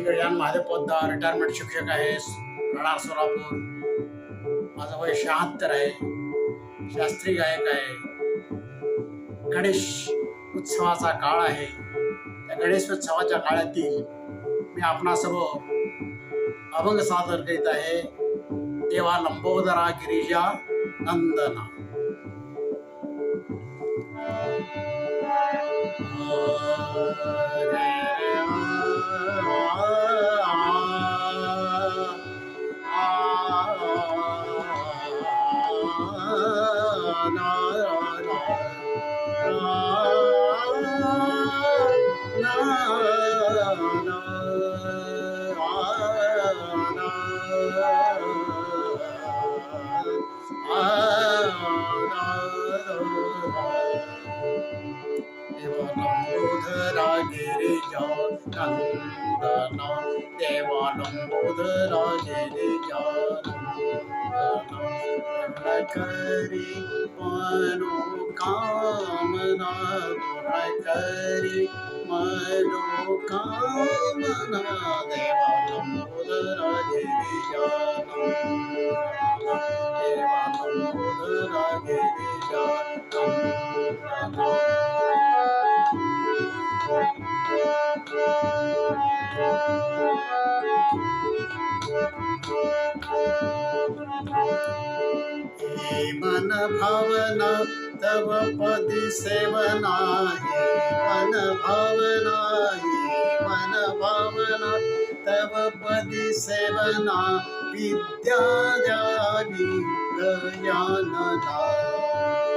Mahadev Poddar retirement शिक्षक आहे राणा सोलापूर माझं वय शहात्तर आहे. शास्त्रीय गायक आहे. गणेश उत्सवाचा काळ आहे. त्या गणेश उत्सवाच्या काळातील मी आपणासमोर अभंग सादर करीत आहे. देवा लंबोदरा गिरिजा नंदना. देवालंबोधरा गिरिजा नंदना देवालंबोधरा गिरिजा नंदना करी मनोकामना करी मनोकामना देवालंबोधरा गिरिजा मन भावना तव पद सेवना हे मन भावना हे मन भावना तव पद सेवना। विद्या द्यावी गजानना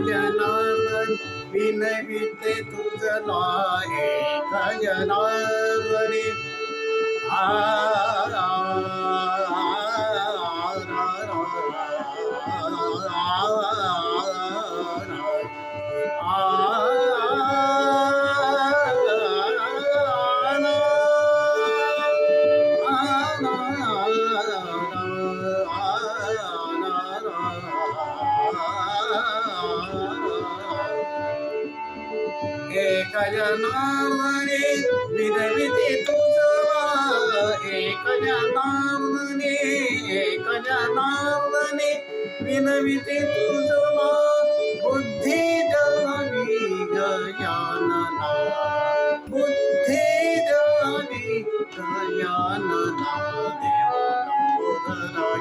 கயனார் வினவித்து துகலாயே கயனார் ஆ एक जनार्दने विनविते तुझा एक जनार्दने एक जनार्दने विनविते तुझा बुद्धी द्यावी गजानना बुद्धी द्यावी गजानना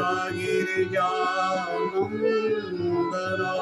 ਤੇਰਾ ਗਿਰ ਜਾਣਮ ਦਰਾ